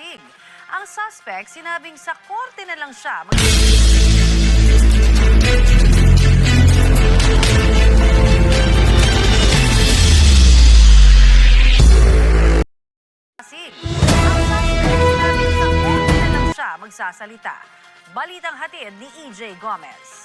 Pasig. Ang suspect sinabing sa korte na lang siya mag- Pasig. Ang suspect sinabing sa na lang siya magsasalita. Balitang hatid ni EJ Gomez.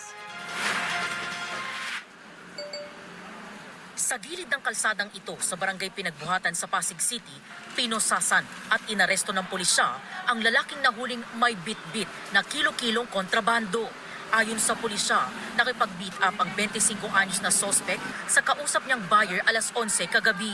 Sa gilid ng kalsadang ito sa barangay Pinagbuhatan sa Pasig City, pinosasan at inaresto ng pulisya ang lalaking nahuling may bit-bit na kilo-kilong kontrabando. Ayon sa pulisya, nakipag-beat up ang 25 anyos na suspect sa kausap niyang buyer alas 11 kagabi.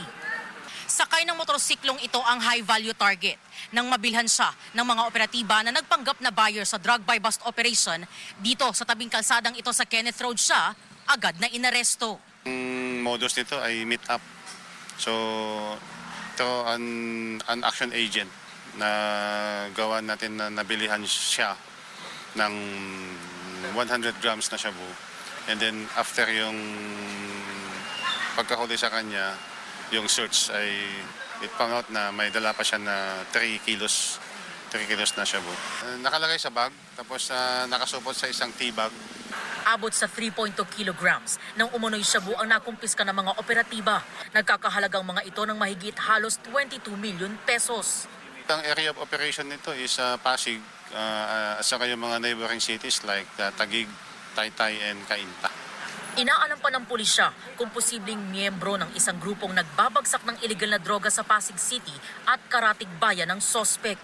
Sakay ng motorsiklong ito ang high-value target nang mabilhan siya ng mga operatiba na nagpanggap na buyer sa drug buy bust operation dito sa tabing kalsadang ito sa Kenneth Road siya agad na inaresto. Ang modus nito ay meet up. So, ito an, an action agent na gawa natin na nabilihan siya ng 100 grams na shabu. And then after yung pagkahuli sa kanya, yung search ay it found out na may dala pa siya na 3 kilos 3 kilos na shabu. Nakalagay sa bag, tapos uh, nakasupot sa isang tea bag. Abot sa 3.2 kilograms nang umunoy shabu ang nakumpiska ng mga operatiba. Nagkakahalagang mga ito ng mahigit halos 22 million pesos. Ang area of operation nito is uh, Pasig uh, at saka yung mga neighboring cities like uh, Taguig, Taytay, and Cainta. Inaalam pa ng pulisya kung posibleng miyembro ng isang grupong nagbabagsak ng iligal na droga sa Pasig City at Karatig Bayan ng sospek.